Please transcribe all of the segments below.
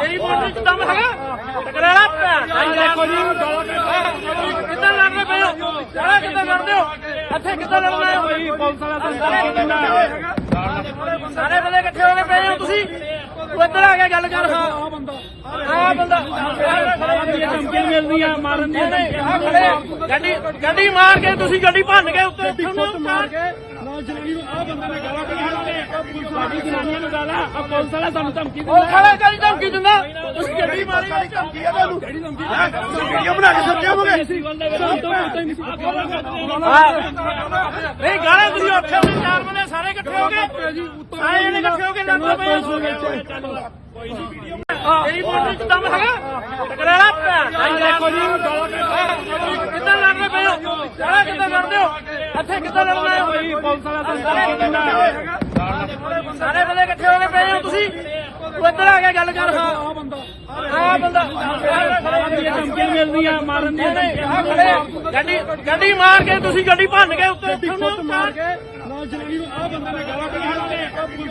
ਤੇਰੀ ਮੋਟਰ ਚ ਦਮ ਹੈਗਾ। ਟਕਰਾਲਾ ਭੈਣ ਦੇਖੋ ਜੀ ਕਿੱਦਾਂ ਲੜਦੇ ਪਏ ਹੋ? ਸਾਰਾ ਕਿੱਦਾਂ ਲੜਦੇ ਹੋ? ਇੱਥੇ ਕਿੱਦਾਂ ਲੜਨਾ ਹੈ? ਕੋਈ ਪੁਲਿਸ ਵਾਲਾ ਸਾਰੇ ਬੰਦੇ ਇਕੱਠੇ ਹੋ ਕੇ ਪਏ ਹੋ ਤੁਸੀਂ? ਤੂੰ ਇੱਧਰ ਆ ਕੇ ਗੱਲ ਕਰ ਹਾਂ। ਆ ਬੰਦਾ। ਆ ਬੰਦਾ। ਧਮਕੀਆਂ ਮਿਲਦੀਆਂ ਮਾਰਨ ਦੀਆਂ ਗੱਡੀ ਗੱਡੀ ਮਾਰ ਕੇ ਤੁਸੀਂ ਗੱਡੀ ਭੰਨ ਕੇ ਉੱਤੇ ਇੱਥੋਂ ਮਾਰ ਕੇ ਜਨਾਨੀ ਨੂੰ ਆ ਬੰਦੇ ਨੇ ਗਾਲਾਂ ਕੱਢੀਆਂ। ਸਾਡੀ ਜਨਾਨੀਆਂ ਨੂੰ ਗਾਲਾਂ। ਆ ਪੁਲਿਸ ਵਾਲਾ ਸਾਨੂੰ ਧਮਕੀ ਉਹ ਖੜਾ ਕਰੀ ਧਮਕੀ ਦਿੰਦਾ। ਤੁਸੀਂ ਗੱਡੀ ਮਾਰੀ ਧਮਕੀ ਆ ਤੁਹਾਨੂੰ ਕਿਹੜੀ ਧਮਕੀ ਵੀਡੀਓ ਬਣਾ ਕੇ ਸੁੱਟਿਆ ਹੋਗੇ ਨਹੀਂ ਗਾਲਾਂ ਨਹੀਂ ਤੁਸੀਂ ਉੱਥੇ ਕੇ ਚਾਰ ਬੰਦੇ ਸਾਰੇ ਇਕੱਠੇ ਹੋ ਗਏ। ਸਾਰੇ ਜਣੇ ਇਕੱਠੇ ਹੋ ਕੇ ਲੜਦੇ ਪਏ। ਹੋ ਤੇਰੀ ਮੋਟਰ ਚ ਦਮ ਹੈਗਾ। ਟਕਰਾਲਾ ਭੈਣ ਦੇਖੋ ਜੀ ਕਿੱਦਾਂ ਲੜਦੇ ਪਏ ਹੋ? ਕਿੱਦਾਂ ਲੜਦੇ ਹੋ? ਇੱਥੇ ਕਿੱਦਾਂ ਲੜਨਾ ਹੈ ਕੋਈ ਪੁਲਿਸ ਵਾਲਾ ਸਾਰੇ ਬੰਦੇ ਇਕੱਠੇ ਹੋ ਕੇ ਪਏ ਹੋ ਤੁਸੀਂ? ਤੂੰ ਇੱਧਰ ਆ ਕੇ ਗੱਲ ਕਰ ਹਾਂ। ਆ ਬੰਦਾ। ਆ ਬੰਦਾ। ਧਮਕੀਆਂ ਮਿਲਦੀਆਂ ਮਾਰਨ ਦੀਆਂ ਗੱਡੀ ਗੱਡੀ ਮਾਰ ਕੇ ਤੁਸੀਂ ਗੱਡੀ ਭੰਨ ਕੇ ਉੱਤੇ ਫੁੱਟ ਮਾਰ ਕੇ ਨਾ ਜਨਾਨੀ ਨੂੰ ਆ ਬੰਦੇ ਨੇ ਗਾਲਾਂ ਕੱਢੀਆਂ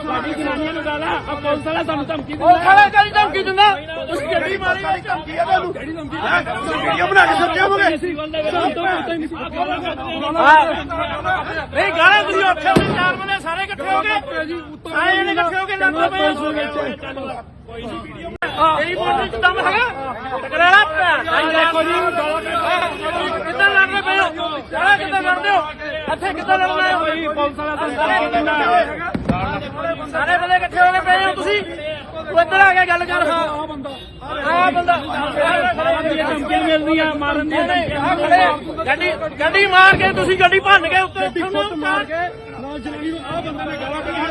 ਸਾਡੀ ਜਨਾਨੀਆਂ ਨੂੰ ਗਾਲਾਂ। ਆ ਪੁਲਿਸ ਵਾਲਾ ਸਾਨੂੰ ਧਮਕੀ ਉਹ ਦਿੰਦਾ ਖੜਾ ਕਰੀ ਧਮਕੀ ਦਿੰਦਾ। ਤੁਸੀਂ ਮਾਰੀ ਧਮਕੀ ਆ ਤੁਹਾਨੂੰ ਵੀਡੀਓ ਬਣਾ ਕੇ ਸੁੱਟਿਆ ਹੋਗੇ ਦੇ ਤੋਂ ਨਹੀਂ ਗਾਲਾਂ ਤੁਸੀਂ ਉੱਥੇ ਕੇ ਚਾਰ ਬੰਦੇ ਸਾਰੇ ਇਕੱਠੇ ਹੋ ਗਏ। ਜੀ ਉੱਤੋਂ ਸਾਰੇ ਜਣੇ ਇਕੱਠੇ ਹੋ ਕੇ ਲੜਦੇ ਪਏ। ਹੋ ਤੇਰੀ ਮੋਟਰ ਚ ਦਮ ਹੈਗਾ? ਟਕਰਾਲਾ ਭੈਣ ਦੇਖੋ ਜੀ ਕਿੱਦਾਂ ਲੜਦੇ ਪਏ ਹੋ? ਸਾਰਾ ਕਿੱਦਾਂ ਲੜਦੇ ਹੋ? ਇੱਥੇ ਕਿੱਦਾਂ ਲੜਨਾ ਹੈ? ਕੋਈ ਪੁਲਿਸ ਵਾਲਾ ਸਾਰੇ ਬੰਦੇ ਇਕੱਠੇ ਹੋ ਕੇ ਪਏ ਹੋ ਤੁਸੀਂ? ਤੂੰ ਇੱਧਰ ਆ ਕੇ ਗੱਲ ਕਰ। ਹਾਂ ਆ ਬੰਦਾ। ਆ ਬੰਦਾ ਧਮਕੀਆਂ ਮਿਲਦੀਆਂ ਮਾਰਨ ਦੀਆਂ ਗੱਡੀ ਗੱਡੀ ਮਾਰ ਕੇ ਤੁਸੀਂ ਗੱਡੀ ਭੰਨ ਕੇ ਉੱਤੇ ਫੁੱਟ ਮਾਰ ਕੇ ਨਾ ਜਨਾਨੀ ਨੂੰ ਆ ਬੰਦੇ ਨੇ ਗਾਲਾਂ ਕੱਢੀਆਂ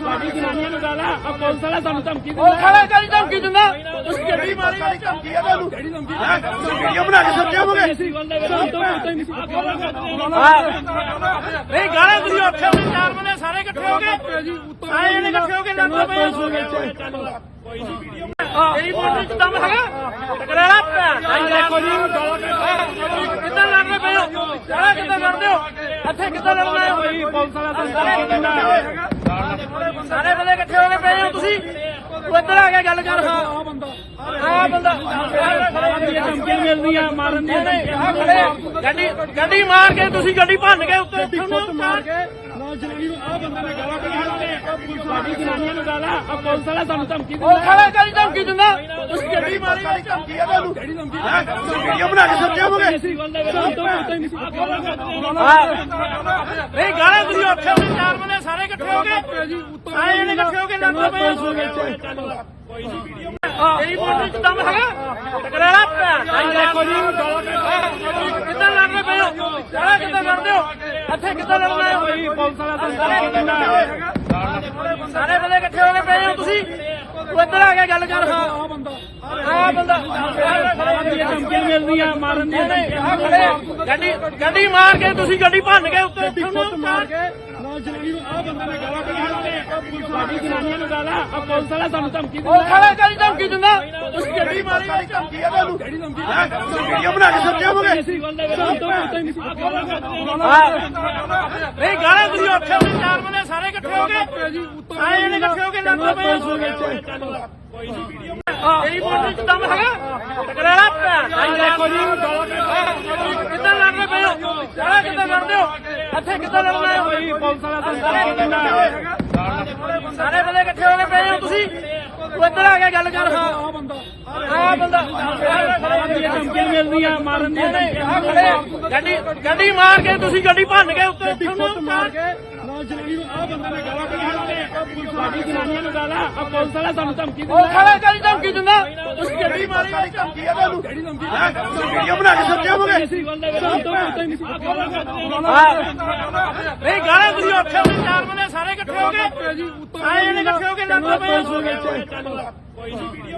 ਸਾਡੀ ਜਨਾਨੀਆਂ ਨੂੰ ਗਾਲਾਂ ਆ ਪੁਲਿਸ ਵਾਲਾ ਸਾਨੂੰ ਧਮਕੀ ਉਹ ਦਿੰਦਾ ਖੜਾ ਕਰੀ ਧਮਕੀ ਦਿੰਦਾ। ਤੁਸੀਂ ਗੱਡੀ ਮਾਰੀ ਧਮਕੀ ਆ ਤੁਹਾਨੂੰ। ਕਿਹੜੀ ਧਮਕੀ ਵੀਡੀਓ ਬਣਾ ਕੇ ਸੁੱਟਿਆ ਹੋਗੇ ਨਹੀਂ ਗਾਲਾਂ ਨਹੀਂ ਤੁਸੀਂ ਉੱਥੇ ਕੇ ਚਾਰ ਬੰਦੇ ਸਾਰੇ ਇਕੱਠੇ ਹੋ ਗਏ ਸਾਰੇ ਇਕੱਠੇ ਹੋ ਕੇ ਲੜਦੇ ਪਏ ਹੋ ਤੇਰੀ ਮੋਟਰ ਚ ਦਮ ਹੈਗਾ। ਟਕਰਾਲਾ ਭੈਣ ਦੇਖੋ ਜੀ ਕਿੱਦਾਂ ਲੜਦੇ ਪਏ ਹੋ? ਸਾਰਾ ਕਿੱਦਾਂ ਲੜਦੇ ਹੋ? ਇੱਥੇ ਕਿੱਦਾਂ ਲੜਨਾ ਹੈ? ਕੋਈ ਪੁਲਿਸ ਵਾਲਾ ਸਾਰੇ ਬੰਦੇ ਇਕੱਠੇ ਹੋ ਕੇ ਪਏ ਹੋ ਤੁਸੀਂ। ਤੂੰ ਇੱਧਰ ਆ ਕੇ ਗੱਲ ਕਰ ਹਾਂ। ਆ ਬੰਦਾ। ਆ ਬੰਦਾ। ਧਮਕੀਆਂ ਮਿਲਦੀਆਂ ਮਾਰਨ ਦੀਆਂ ਗੱਡੀ ਗੱਡੀ ਮਾਰ ਕੇ ਤੁਸੀਂ ਗੱਡੀ ਭੰਨ ਕੇ ਉੱਤੇ ਫੁੱਟ ਮਾਰ ਕੇ। ਨਾ ਜਨਾਨੀ ਨੂੰ ਆ ਬੰਦੇ ਨੇ ਗਾਲਾਂ ਕੱਢੀਆਂ। ਸਾਡੀ ਜਨਾਨੀਆਂ ਨੂੰ ਗਾਲਾਂ ਆ ਪੁਲਿਸ ਵਾਲਾ ਸਾਨੂੰ ਧਮਕੀ ਉਹ ਦਿੰਦਾ। ਖੜਾ ਕਰੀ ਧਮਕੀ ਦਿੰਦਾ। ਤੁਸੀਂ ਗੱਡੀ ਮਾਰੀ ਧਮਕੀ ਆ ਤੁਹਾਨੂੰ ਕਿਹੜੀ ਧਮਕੀ ਵੀਡੀਓ ਬਣਾ ਕੇ ਸੁੱਟਿਆ ਹੋਗੇ ਤੋਂ ਨਹੀਂ ਗਾਲਾਂ ਤੁਸੀਂ ਉੱਥੇ ਕੇ ਚਾਰ ਬੰਦੇ ਸਾਰੇ ਇਕੱਠੇ ਹੋ ਗਏ। ਸਾਰੇ ਜਣੇ ਇਕੱਠੇ ਹੋ ਕੇ ਲੜਦੇ ਪਏ ਤੇਰੀ ਮੋਟਰ ਚ ਦਮ ਹੈਗਾ? ਟਕਰਾਲਾ ਭੈਣ ਦੇਖੋ ਜੀ ਕਿੱਦਾਂ ਲੜਦੇ ਪਏ ਹੋ? ਕਿੱਦਾਂ ਲੜਦੇ ਹੋ? ਇੱਥੇ ਕਿੱਦਾਂ ਲੜਨਾ ਹੈ? ਪੁਲਿਸ ਵਾਲਾ ਸਾਰੇ ਬੰਦੇ ਇਕੱਠੇ ਹੋ ਕੇ ਪਏ ਹੋ ਤੁਸੀਂ? ਤੂੰ ਇੱਧਰ ਆ ਕੇ ਗੱਲ ਕਰ। ਹਾਂ ਆ ਬੰਦਾ। ਆ ਬੰਦਾ। ਧਮਕੀਆਂ ਮਿਲਦੀਆਂ ਮਾਰਨ ਦੀਆਂ ਗੱਡੀ ਗੱਡੀ ਮਾਰ ਕੇ ਤੁਸੀਂ ਗੱਡੀ ਭੰਨ ਕੇ ਉੱਤੇ ਫੁੱਟ ਮਾਰ ਕੇ ਨਾ ਜਨਾਨੀ ਨੂੰ ਆ ਬੰਦੇ ਨੇ ਗਾਲਾਂ ਕੱਢੀਆਂ ਸਾਡੀ ਜਨਾਨੀਆਂ ਨੂੰ ਗਾਲਾਂ। ਆ ਪੁਲਿਸ ਵਾਲਾ ਸਾਨੂੰ ਧਮਕੀ ਉਹ ਦਿੰਦਾ ਖੜਾ ਕਰੀ ਧਮਕੀ ਦਿੰਦਾ। ਤੁਸੀਂ ਗੱਡੀ ਮਾਰੀ ਧਮਕੀ ਆ ਤੁਹਾਨੂੰ। ਕਿਹੜੀ ਧਮਕੀ ਵੀਡੀਓ ਬਣਾ ਕੇ ਸੁੱਟਿਆ ਹੋਗੇ ਨਹੀਂ ਗਾਲਾਂ ਤੁਸੀਂ ਉੱਥੇ ਹੋ ਕੇ ਚਾਰ ਬੰਦੇ ਸਾਰੇ ਇਕੱਠੇ ਹੋ ਜੀ ਉੱਤੋਂ ਸਾਰੇ ਜਣੇ ਇਕੱਠੇ ਹੋ। ਕੇ ਲੜਦੇ ਪਏ ਹੋ ਤੇਰੀ ਮੋਟਰ ਚ ਦਮ ਹੈਗਾ? ਟਕਰਾਲਾ ਭੈਣ ਦੇਖੋ ਜੀ। ਕਿੱਦਾਂ ਲੜਦੇ ਪਏ ਹੋ? ਸਾਰਾ ਕਿੱਦਾਂ ਲੜਦੇ ਹੋ? ਇੱਥੇ ਕਿੱਦਾਂ ਲੜਨਾ ਹੈ? ਕੋਈ ਪੁਲਿਸ ਵਾਲਾ ਸਾਰੇ ਬੰਦੇ ਇਕੱਠੇ ਹੋ ਕੇ ਪਏ ਹੋ ਤੁਸੀਂ? ਤੂੰ ਇੱਧਰ ਆ ਕੇ ਗੱਲ ਕਰ ਹਾਂ। ਆ ਬੰਦਾ। ਆ ਬੰਦਾ। ਧਮਕੀਆਂ ਮਿਲਦੀਆਂ ਮਾਰਨ ਦੀਆਂ ਗੱਡੀ ਗੱਡੀ ਮਾਰ ਕੇ ਤੁਸੀਂ ਗੱਡੀ ਭੰਨ ਕੇ ਉੱਤੇ ਮਾਰ ਕੇ ਨਾ ਜਨਾਨੀ ਨੂੰ ਆ ਬੰਦੇ ਨੇ ਗਾਲਾਂ ਕੱਢੀਆਂ। ਸਾਡੀ ਜਨਾਨੀਆਂ ਨੂੰ ਗਾਲਾਂ। ਆ ਪੁਲਿਸ ਵਾਲਾ ਸਾਨੂੰ ਧਮਕੀ ਉਹ ਦਿੰਦਾ। ਖੜਾ ਕਰੀ ਧਮਕੀ ਦਿੰਦਾ। ਤੁਸੀਂ ਗੱਡੀ ਮਾਰੀ ਧਮਕੀ ਆ ਤੁਹਾਨੂੰ ਕਿਹੜੀ ਧਮਕੀ ਵੀਡੀਓ ਬਣਾ ਕੇ ਸੁੱਟਿਆ ਹੋਗੇ ਨਹੀਂ ਗਾਲਾਂ ਨਹੀਂ ਤੁਸੀਂ ਉੱਥੇ ਕੇ ਚਾਰ ਬੰਦੇ ਸਾਰੇ ਇਕੱਠੇ ਹੋ ਗਏ। ਸਾਰੇ ਇਕੱਠੇ ਹੋ ਕੇ ਲੜਦੇ ਪਏ। ਹੋ